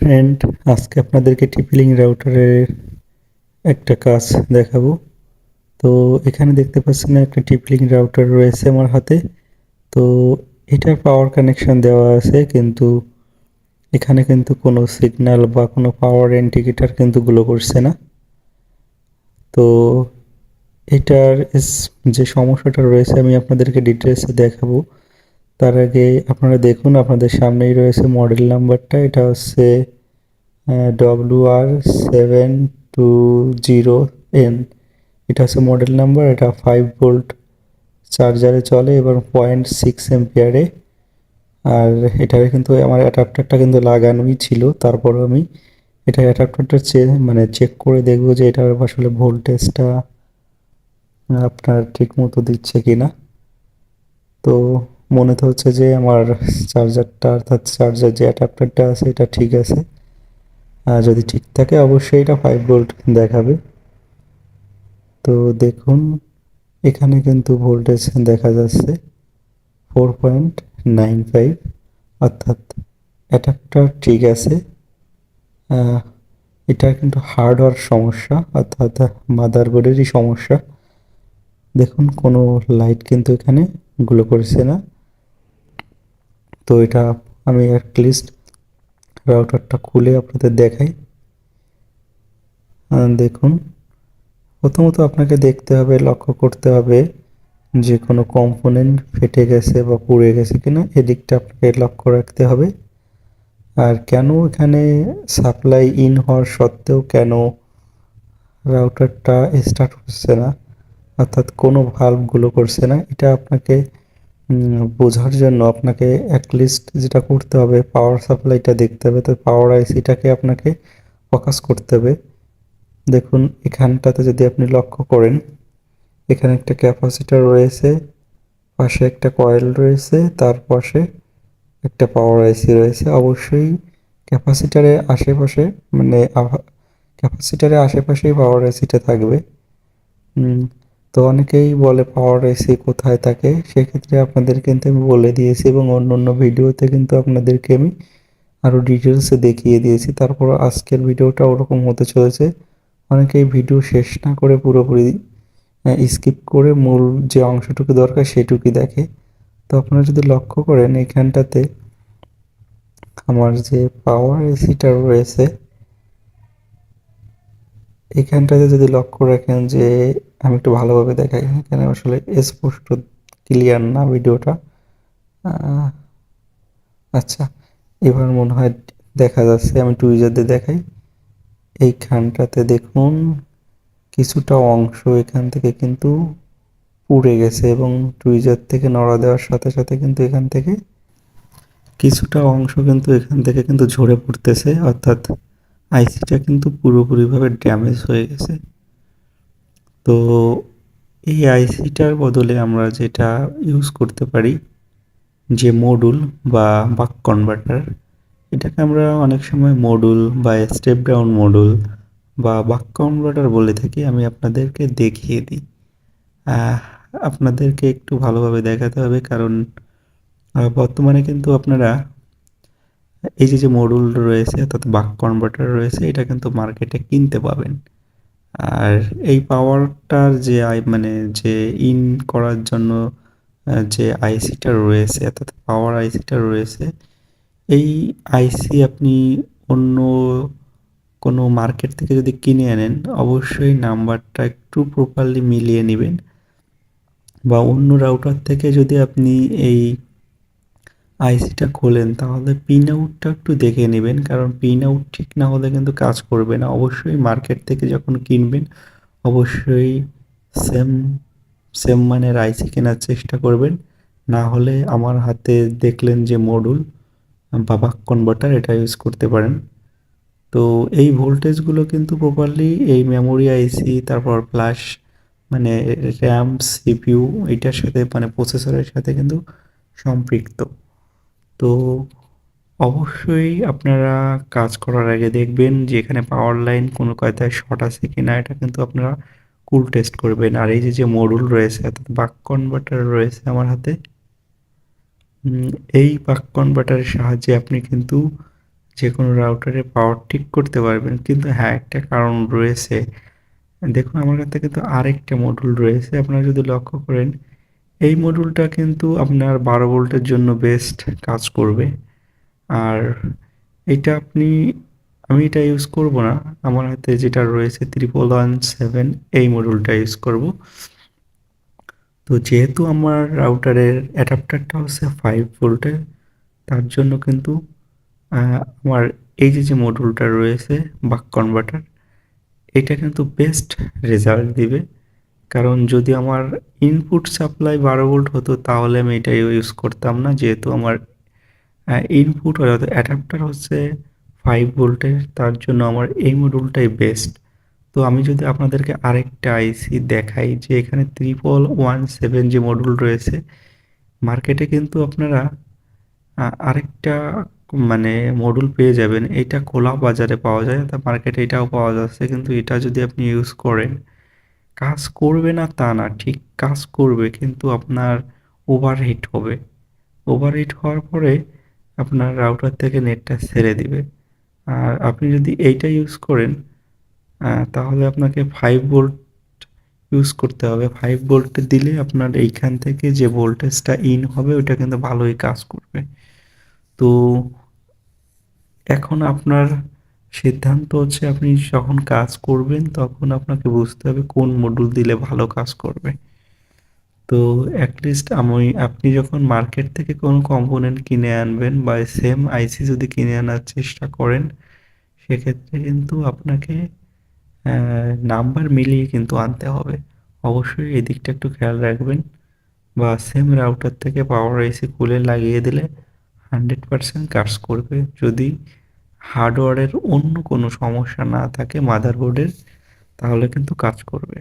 Friend আজকে আপনাদেরকে টিপিলিং রাউটারের একটা কাজ দেখাবো। তো এখানে দেখতে পাচ্ছেন একটা টিপিলিং রাউটার রয়েছে আমার হাতে। তো এটার পাওয়ার কানেকশন দেওয়া আছে, কিন্তু এখানে কিন্তু কোনো সিগন্যাল বা কোনো পাওয়ার ইন্ডিকেটার কিন্তু গ্লো করছে না। তো এটার যে সমস্যাটা রয়েছে, আমি আপনাদেরকে ডিটেলসে দেখাবো। তার আগে আপনারা দেখুন, আপনাদের সামনেই রয়েছে মডেল নাম্বারটা এটা হচ্ছে W R seven two zero N এটা হচ্ছে মডেল নাম্বার এটা ফাইভ ভোল্ট চার্জারে চলে এবং পয়েন্ট সিক্স এম্পিয়ারে আর এটারে কিন্তু আমার অ্যাডাপ্টারটা কিন্তু লাগানোই ছিল। তারপর আমি এটা অ্যাডাপ্টারটা চে মানে চেক করে দেখব যে এটার আসলে ভোল্টেজটা আপনার ঠিক মতো দিচ্ছে কি না তো মনে তো হচ্ছে যে আমার চার্জারটা অর্থাৎ চার্জার যে অ্যাডাপ্টারটা আছে, এটা ঠিক আছে। যদি ঠিক থাকে, অবশ্যই এটা ফাইভ ভোল্ট দেখাবে। তো দেখুন, এখানে কিন্তু ভোল্টেজ দেখা যাচ্ছে ফোর পয়েন্ট নাইন ফাইভ অর্থাৎ অ্যাডাপ্টার ঠিক আছে। এটা কিন্তু হার্ডওয়্যার সমস্যা, অর্থাৎ মাদারবোর্ডেরই সমস্যা। দেখুন, কোনো লাইট কিন্তু এখানে গুলো করছে না। তো এটা আমি অ্যাটলিস্ট রাউটারটা খুলে আপনাদের দেখাই। দেখুন, প্রথমত আপনাকে দেখতে হবে, লক্ষ্য করতে হবে যে কোনো কম্পোনেন্ট ফেটে গেছে বা পুড়ে গেছে কিনা, এদিকটা আপনাকে লক্ষ্য রাখতে হবে। আর কেন এখানে সাপ্লাই ইন হওয়ার সত্ত্বেও কেন রাউটারটা স্টার্ট হচ্ছে না, অর্থাৎ কোনো ভাল্বগুলো করছে না, এটা আপনাকে বোঝার জন্য আপনাকে অ্যাটলিস্ট যেটা করতে হবে পাওয়ার সাপ্লাইটা দেখতে হবে। তো পাওয়ার আইসিটাকে আপনাকে ফোকাস করতে হবে। দেখুন, এখানটাতে যদি আপনি লক্ষ্য করেন, এখানে একটা ক্যাপাসিটার রয়েছে, পাশে একটা কয়েল রয়েছে, তার পাশে একটা পাওয়ার আইসি রয়েছে। অবশ্যই ক্যাপাসিটারের আশেপাশে মানে ক্যাপাসিটারের আশেপাশেই পাওয়ার আইসিটা থাকবে। তো অনেকেই বলে পাওয়ার এসি কোথায় থাকে? সেক্ষেত্রে আপনাদের কিন্তু আমি বলে দিয়েছি এবং অন্য অন্য ভিডিওতে কিন্তু আপনাদেরকে আমি আরও ডিটেলসে দেখিয়ে দিয়েছি। তারপর আজকের ভিডিওটা ওরকম হতে চলেছে। অনেকেই ভিডিও শেষ না করে পুরোপুরি স্কিপ করে মূল যে অংশটুকু দরকার সেটুকুই দেখে। তো আপনারা যদি লক্ষ্য করেন এখানটাতে আমার যে পাওয়ার এসিটা রয়েছে এখানটাতে যদি লক্ষ্য রাখেন যে আমি একটু ভালোভাবে দেখাই, এখানে আসলে স্পষ্ট ক্লিয়ার না ভিডিওটা। আচ্ছা এবার মনে হয় দেখা যাচ্ছে, আমি টুইজার দিয়ে দেখাই। এইখানটাতে দেখুন, কিছুটা অংশ এখান থেকে কিন্তু পুড়ে গেছে এবং টুইজার থেকে নড়া দেওয়ার সাথে সাথে কিন্তু এখান থেকে কিছুটা অংশ কিন্তু এখান থেকে কিন্তু ঝরে পড়তেছে, অর্থাৎ আইসিটা কিন্তু পুরোপুরিভাবে ড্যামেজ হয়ে গেছে। তো এই আইসিটার বদলে আমরা যেটা ইউজ করতে পারি, যে মডুল বা বাক কনভার্টার এটাকে আমরা অনেক সময় মডুল বা স্টেপ ডাউন মডুল বা বাক কনভার্টার বলে থাকি, আমি আপনাদেরকে দেখিয়ে দিই। আপনাদেরকে একটু ভালোভাবে দেখাতে হবে, কারণ বর্তমানে কিন্তু আপনারা এই যে যে মডুল রয়েছে, অর্থাৎ বাক কনভার্টার রয়েছে, এটা কিন্তু মার্কেটে কিনতে পাবেন। আর এই পাওয়ারটার যে আই মানে যে ইন করার জন্য যে আইসিটা রয়েছে, অর্থাৎ পাওয়ার আইসিটা রয়েছে, এই আইসি আপনি অন্য কোনো মার্কেট থেকে যদি কিনে আনেন, অবশ্যই নাম্বারটা একটু প্রপারলি মিলিয়ে নেবেন। বা অন্য রাউটার থেকে যদি আপনি এই আইসিটা খোলেন, তাহলে পিন আউটটা একটু দেখে নেবেন, কারণ পিন আউট ঠিক না হলে কিন্তু কাজ করবে না। অবশ্যই মার্কেট থেকে যখন কিনবেন, অবশ্যই সেম সেম মানের আইসি কেনার চেষ্টা করবেন। না হলে আমার হাতে দেখলেন যে মডুল বা বাক কনভার্টার এটা ইউজ করতে পারেন। তো এই ভোল্টেজগুলো কিন্তু প্রপারলি এই মেমোরি আইসি তারপর ফ্ল্যাশ মানে র্যাম সিপিইউ এটার সাথে মানে প্রসেসরের সাথে কিন্তু সম্পৃক্ত। তো অবশ্যই আপনারা কাজ করার আগে দেখবেন যে এখানে পাওয়ার লাইন কোনো কথায় শর্ট আছে কি না এটা কিন্তু আপনারা কুল টেস্ট করবেন। আর এই যে যে মডুল রয়েছে, অর্থাৎ বাক কনভার্টার রয়েছে আমার হাতে এই বাক কনভার্টারের সাহায্যে আপনি কিন্তু যে কোনো রাউটারে পাওয়ার ঠিক করতে পারবেন। কিন্তু হ্যাঁ একটা কারণ রয়েছে। দেখুন, আমার কাছে কিন্তু আরেকটা মডুল রয়েছে। আপনারা যদি লক্ষ্য করেন এই মডুলটা কিন্তু আপনার বারো ভোল্টের জন্য বেস্ট কাজ করবে। আর এটা আপনি, আমি এটা ইউজ করব না। আমার হাতে যেটা রয়েছে ত্রিপল ওয়ান সেভেন এই মডুলটা ইউজ করব। তো যেহেতু আমার রাউটারের অ্যাডাপ্টারটা হচ্ছে ফাইভ ভোল্টের তার জন্য কিন্তু আমার এই যে যে মডুলটা রয়েছে বাক কনভার্টার এটা কিন্তু বেস্ট রেজাল্ট দিবে। কারণ যদি আমার ইনপুট সাপ্লাই বারো ভোল্ট হতো, তাহলে আমি এটা ইউজ করতাম না। যেহেতু আমার ইনপুট অর্থাৎ অ্যাডাপ্টার হচ্ছে ফাইভ ভোল্টের তার জন্য আমার এই মডুলটাই বেস্ট তো আমি যদি আপনাদেরকে আরেকটা আইসি দেখাই, যে এখানে ত্রিপল ওয়ান সেভেন যে মডুল রয়েছে মার্কেটে কিন্তু আপনারা আরেকটা মানে মডুল পেয়ে যাবেন। এটা খোলা বাজারে পাওয়া যায় তা মার্কেটে এটাও পাওয়া যাচ্ছে, কিন্তু এটা যদি আপনি ইউজ করেন কাজ করবে না তা না, ঠিক কাজ করবে কিন্তু আপনার ওভারহিট হবে। ওভারহিট হওয়ার পরে আপনার রাউটার থেকে নেটটা ছেড়ে দিবে। আর আপনি যদি এইটা ইউজ করেন তাহলে আপনাকে ফাইভ ভোল্ট ইউজ করতে হবে। ফাইভ ভোল্ট দিলে আপনার এইখান থেকে যে ভোল্টেজটা ইন হবে ওটা কিন্তু ভালোই কাজ করবে। তো এখন আপনার সিদ্ধান্ত হচ্ছে আপনি যখন কাজ করবেন, তখন আপনাকে বুঝতে হবে কোন মডুল দিলে ভালো কাজ করবে। তো অ্যাটলিস্ট আমি, আপনি যখন মার্কেট থেকে কোনো কম্পোনেন্ট কিনে আনবেন বা সেম আইসি যদি কিনে আনার চেষ্টা করেন, সেক্ষেত্রে কিন্তু আপনাকে নাম্বার মিলিয়ে কিন্তু আনতে হবে। অবশ্যই এই দিকটা একটু খেয়াল রাখবেন বা সেম রাউটার থেকে পাওয়ার আইসি খুলে লাগিয়ে দিলে হান্ড্রেড পারসেন্ট কাজ করবে। যদি হার্ডওয়্যারের অন্য কোনো সমস্যা না থাকে মাদারবোর্ডের তাহলে কিন্তু কাজ করবে।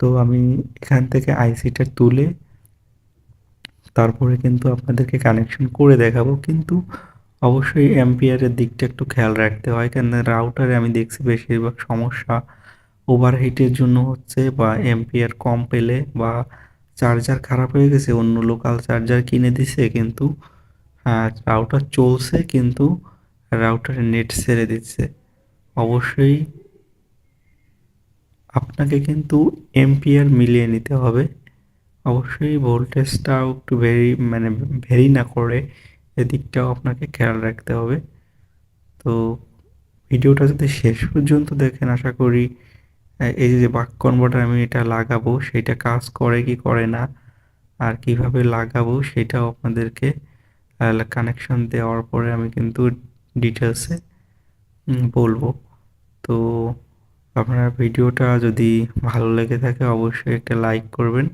তো আমি এখান থেকে আইসিটা তুলে তারপরে কিন্তু আপনাদেরকে কানেকশন করে দেখাবো। কিন্তু অবশ্যই এম্পিয়ারের দিকটা একটু খেয়াল রাখতে হয় কেন রাউটারে আমি দেখছি বেশিরভাগ সমস্যা ওভারহিটের জন্য হচ্ছে বা এম্পিয়ার কম পেলে বা চার্জার খারাপ হয়ে গেছে, অন্য লোকাল চার্জার কিনে দিছে, কিন্তু হ্যাঁ রাউটার চলছে, কিন্তু রাউটারে নেট ছেড়ে দিচ্ছে। অবশ্যই আপনাকে কিন্তু এমপিআর মিলিয়ে নিতে হবে। অবশ্যই ভোল্টেজটাও একটু ভেরি মানে ভেরি না করে এদিকটাও আপনাকে খেয়াল রাখতে হবে। তো ভিডিওটা যদি শেষ পর্যন্ত দেখেন, আশা করি এই যে বাক কনভার্টার আমি এটা লাগাবো সেটা কাজ করে কি করে না, আর কীভাবে লাগাবো, সেটাও আপনাদেরকে কানেকশন দেওয়ার পরে আমি কিন্তু ডিটেলসে বলব। তো আপনার ভিডিওটা যদি ভালো লেগে থাকে, অবশ্যই একটা লাইক করবেন।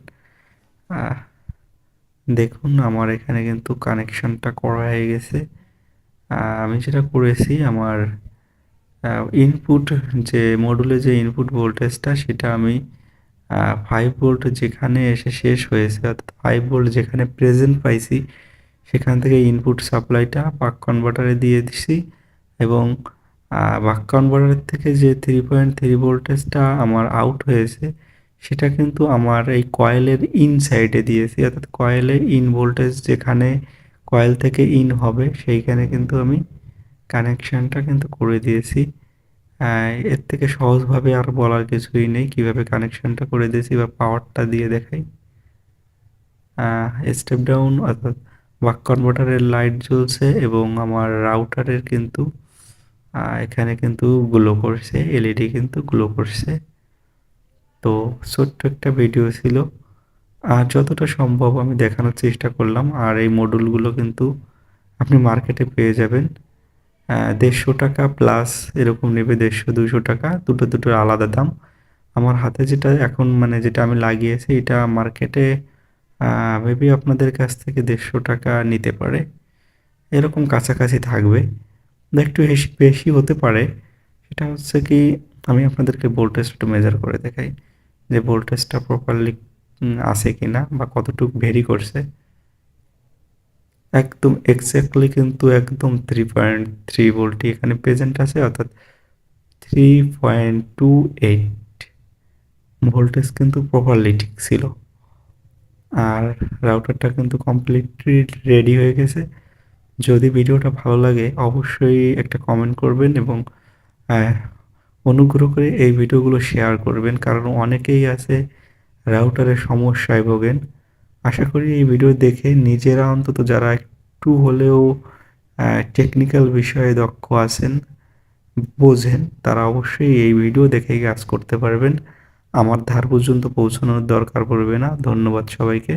দেখুন, আমার এখানে কিন্তু কানেকশনটা করা হয়ে গেছে। আমি যেটা করেছি, আমার ইনপুট যে মডুলে যে ইনপুট ভোল্টেজটা সেটা আমি ফাইভ ভোল্ট যেখানে এসে শেষ হয়েছে, অর্থাৎ ফাইভ ভোল্ট যেখানে প্রেজেন্ট পাইছি সেখান থেকে ইনপুট সাপ্লাইটা পাক কনভার্টারে দিয়ে দিছি এবং বাক কনভার্টার থেকে যে থ্রি পয়েন্ট থ্রি ভোল্টেজটা আমার আউট হয়েছে, সেটা কিন্তু আমার এই কয়েলের ইন সাইডে দিয়েছি। অর্থাৎ কয়েলের ইন ভোল্টেজ যেখানে কয়েল থেকে ইন হবে, সেইখানে কিন্তু আমি কানেকশানটা কিন্তু করে দিয়েছি। এর থেকে সহজভাবে আর বলার কিছুই নেই, কীভাবে কানেকশানটা করে দিয়েছি বা পাওয়ারটা দিয়ে দেখাই। স্টেপ ডাউন অর্থাৎ বাক কনভার্টারের লাইট জ্বলছে এবং আমার রাউটারের কিন্তু এখানে কিন্তু গ্লো করছে এলইডি কিন্তু গ্লো করছে। তো ছোট্ট একটা ভিডিও ছিল। আর যতটা সম্ভব আমি দেখানোর চেষ্টা করলাম। আর এই মডুলগুলো কিন্তু আপনি মার্কেটে পেয়ে যাবেন। দেড়শো টাকা প্লাস এরকম নেবে দেড়শো দুশো টাকা, দুটো, দুটোর আলাদা দাম। আমার হাতে যেটা এখন মানে যেটা আমি লাগিয়েছি, এটা মার্কেটে মেবি আপনাদের কাছ থেকে দেড়শো টাকা নিতে পারে। এরকম কাছাকাছি থাকবে। একটু বেশি বেশি হতে পারে। সেটা হচ্ছে কি, আমি আপনাদেরকে ভোল্টেজ একটু মেজার করে দেখাই যে ভোল্টেজটা প্রপারলি আছে কি না বা কতটুকু ভেরি করছে। একদম এক্স্যাক্টলি কিন্তু একদম থ্রি পয়েন্ট থ্রি ভোল্টই এখানে প্রেজেন্ট আছে, অর্থাৎ three point two eight voltage কিন্তু প্রপারলি ঠিক ছিল। আর রাউটারটা কিন্তু কমপ্লিটলি রেডি হয়ে গেছে। যদি ভিডিওটা ভালো লাগে, অবশ্যই একটা কমেন্ট করবেন এবং অনুগ্রহ করে এই ভিডিওগুলো শেয়ার করবেন। কারণ অনেকেই আছে রাউটারের সমস্যায় ভোগেন। আশা করি এই ভিডিও দেখে নিজেরা অন্তত যারা একটু হলেও টেকনিক্যাল বিষয়ে দক্ষ আছেন, বোঝেন, তারা অবশ্যই এই ভিডিও দেখেই কাজ করতে পারবেন। আমার ধার পর্যন্ত পৌঁছানোর দরকার পড়বে না। ধন্যবাদ সবাইকে।